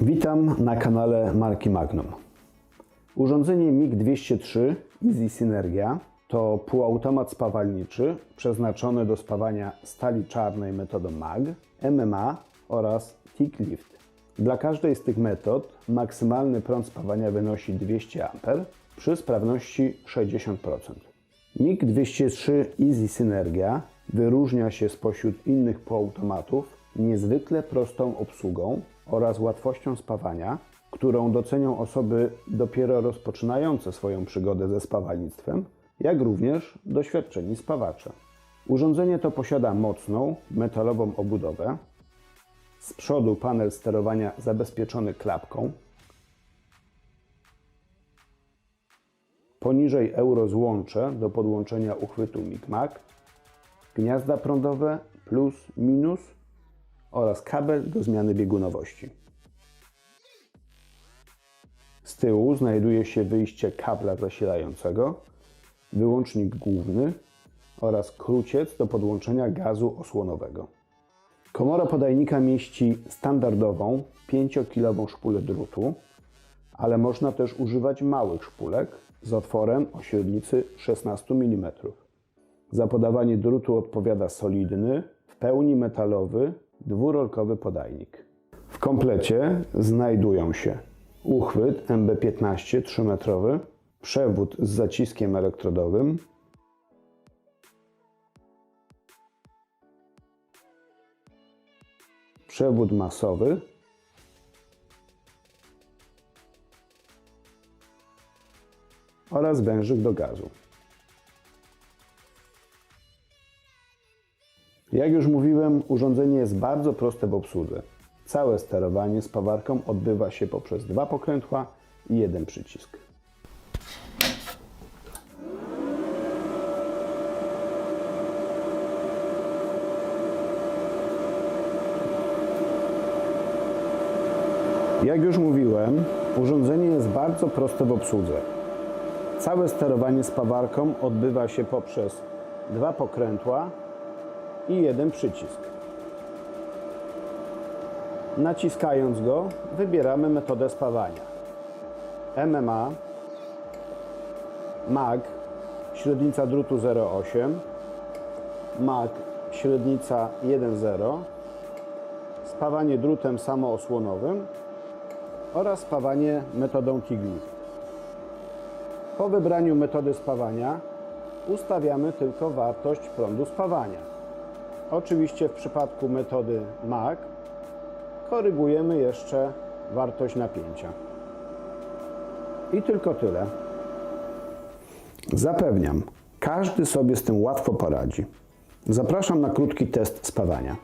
Witam na kanale marki Magnum. Urządzenie MiG-203 Easy Synergia to półautomat spawalniczy przeznaczony do spawania stali czarnej metodą MAG, MMA oraz TIG Lift. Dla każdej z tych metod maksymalny prąd spawania wynosi 200 A przy sprawności 60%. MiG-203 Easy Synergia wyróżnia się spośród innych półautomatów niezwykle prostą obsługą oraz łatwością spawania, którą docenią osoby dopiero rozpoczynające swoją przygodę ze spawalnictwem, jak również doświadczeni spawacze. Urządzenie to posiada mocną, metalową obudowę, z przodu panel sterowania zabezpieczony klapką, poniżej eurozłącze do podłączenia uchwytu MIG-MAG, gniazda prądowe plus, minus oraz kabel do zmiany biegunowości. Z tyłu znajduje się wyjście kabla zasilającego, wyłącznik główny oraz kruciec do podłączenia gazu osłonowego. Komora podajnika mieści standardową 5-kilową szpulę drutu, ale można też używać małych szpulek z otworem o średnicy 16 mm. Za podawanie drutu odpowiada solidny, w pełni metalowy, dwurolkowy podajnik. W komplecie znajdują się uchwyt MB15 3-metrowy, przewód z zaciskiem elektrodowym, przewód masowy, oraz wężyk do gazu. Jak już mówiłem, urządzenie jest bardzo proste w obsłudze. Całe sterowanie spawarką odbywa się poprzez dwa pokrętła i jeden przycisk. Jak już mówiłem, urządzenie jest bardzo proste w obsłudze. Całe sterowanie spawarką odbywa się poprzez dwa pokrętła i jeden przycisk. Naciskając go, wybieramy metodę spawania. MMA, MAG, średnica drutu 0,8, MAG, średnica 1,0, spawanie drutem samoosłonowym oraz spawanie metodą TIG-LIFT. Po wybraniu metody spawania ustawiamy tylko wartość prądu spawania. Oczywiście w przypadku metody MAG korygujemy jeszcze wartość napięcia. I tylko tyle. Zapewniam, każdy sobie z tym łatwo poradzi. Zapraszam na krótki test spawania.